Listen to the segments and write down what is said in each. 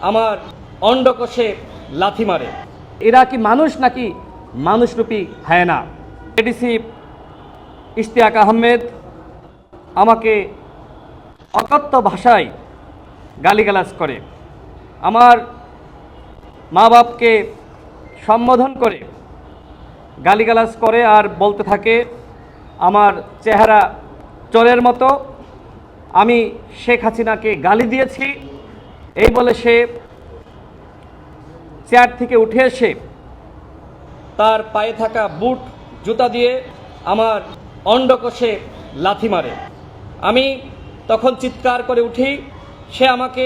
আমার অন্ডকোষে লাথি মারে। এরা কি মানুষ নাকি মানুষরূপী হায়না? এডিসি ইশতিয়াক আহমেদ আমাকে অকথ্য ভাষায় গালিগালাজ করে। আমার মা বাপকে সম্বোধন করে, গালিগালাজ করে আর বলতে থাকে, আমার চেহারা চোরের মতো। আমি শেখ হাসিনাকে গালি দিয়েছি। এই বলে সে চেয়ার থেকে উঠে এসে তার পায়ে থাকা বুট, জুতা দিয়ে আমার অন্ডকোষে লাথি মারে। আমি তখন চিৎকার করে উঠি, সে আমাকে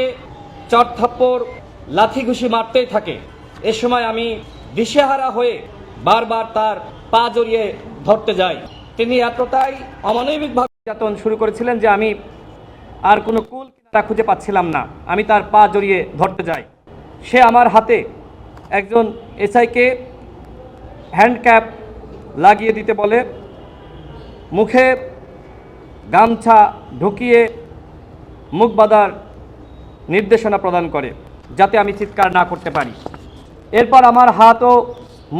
চট থাপ্পড়, লাথি ঘুষি মারতেই থাকে। এ সময় আমি দিশেহারা হয়ে বারবার তার পা জড়িয়ে ধরতে যাই। তিনি এতটাই অমানবিকভাবে নির্যাতন শুরু করেছিলেন যে আমি আর কোনো কুল কিনারা খুঁজে পাচ্ছিলাম না। আমি তার পা জড়িয়ে ধরতে যাই। সে আমার হাতে একজন এসআইকে হ্যান্ড ক্যাপ লাগিয়ে দিতে বলে, মুখে গামছা ঢুকিয়ে মুখ বাঁধার নির্দেশনা প্রদান করে, যাতে আমি চিৎকার না করতে পারি। এরপর আমার হাত ও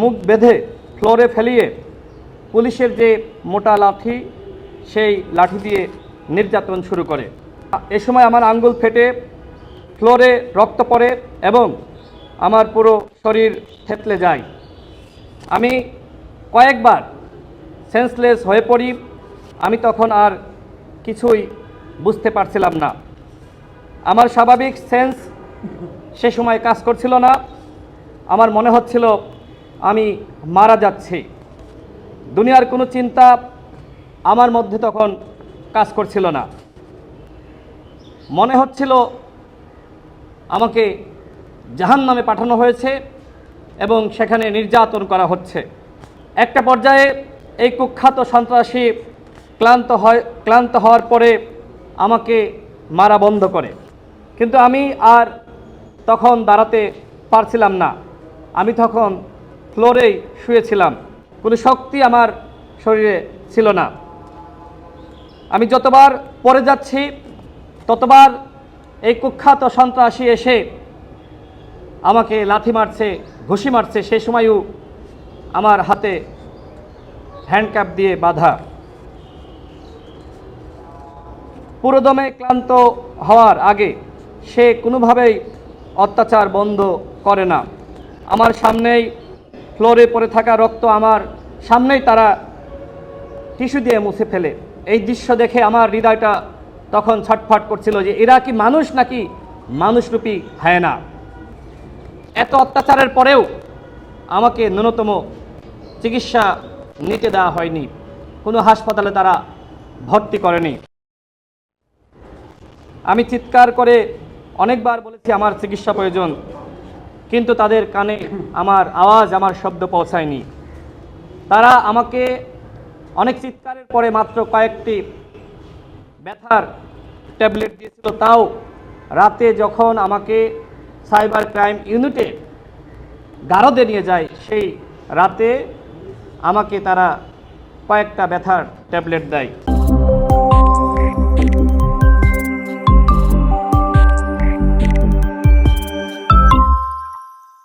মুখ বেঁধে ফ্লোরে ফেলিয়ে পুলিশের যে মোটা লাঠি, সেই লাঠি দিয়ে নির্যাতন শুরু করে। এ সময় আমার আঙ্গুল ফেটে, ফ্লোরে রক্ত পড়ে এবং আমার পুরো শরীর থেতলে যায়। আমি কয়েকবার সেন্সলেস হয়ে পড়ি, আমি তখন আর কিছুই বুঝতে পারছিলাম না। আমার স্বাভাবিক সেন্স সে সময় কাজ করছিল না। আমার মনে হচ্ছিল আমি মারা যাচ্ছি। দুনিয়ার কোনো চিন্তা আমার মধ্যে তখন কাজ করছিল না। মনে হচ্ছিল আমাকে জাহান নামে পাঠানো হয়েছে এবং সেখানে নির্যাতন করা হচ্ছে। একটা পর্যায়ে এই কুখ্যাত সন্ত্রাসী ক্লান্ত হয়, ক্লান্ত হওয়ার পরে আমাকে মারা বন্ধ করে। কিন্তু আমি আর তখন দাঁড়াতে পারছিলাম না। আমি তখন ফ্লোরেই শুয়েছিলাম। কোনো শক্তি আমার শরীরে ছিল না। আমি যতবার পরে যাচ্ছি ততবার এই কুখ্যাত সন্ত্রাসী এসে আমাকে লাথি মারছে, ঘুষি মারছে সেই সময়ও আমার হাতে হ্যান্ডক্যাপ দিয়ে বাঁধা। পুরোদমে ক্লান্ত হওয়ার আগে সে কোনোভাবেই অত্যাচার বন্ধ করে না। আমার সামনেই ফ্লোরে পড়ে থাকা রক্ত আমার সামনেই তারা টিস্যু দিয়ে মুছে ফেলে। এই দৃশ্য দেখে আমার হৃদয়টা তখন ছটফট করছিল যে, এরা কি মানুষ নাকি মানুষরূপী? হায়না এত অত্যাচারের পরেও আমাকে ন্যূনতম চিকিৎসা নিতে দেওয়া হয়নি। কোনো হাসপাতালে তারা ভর্তি করেনি। আমি চিৎকার করে অনেকবার বলেছি, আমার চিকিৎসা প্রয়োজন। কিন্তু তাদের কানে আমার আওয়াজ, আমার শব্দ পৌঁছায়নি। তারা আমাকে অনেক চিৎকারের পরে মাত্র কয়েকটি ব্যথার ট্যাবলেট দিয়েছিল, তাও রাতে যখন আমাকে সাইবার ক্রাইম ইউনিটে গারদে নিয়ে যায়, সেই রাতে আমাকে তারা কয়েকটা ব্যথার ট্যাবলেট দেয়।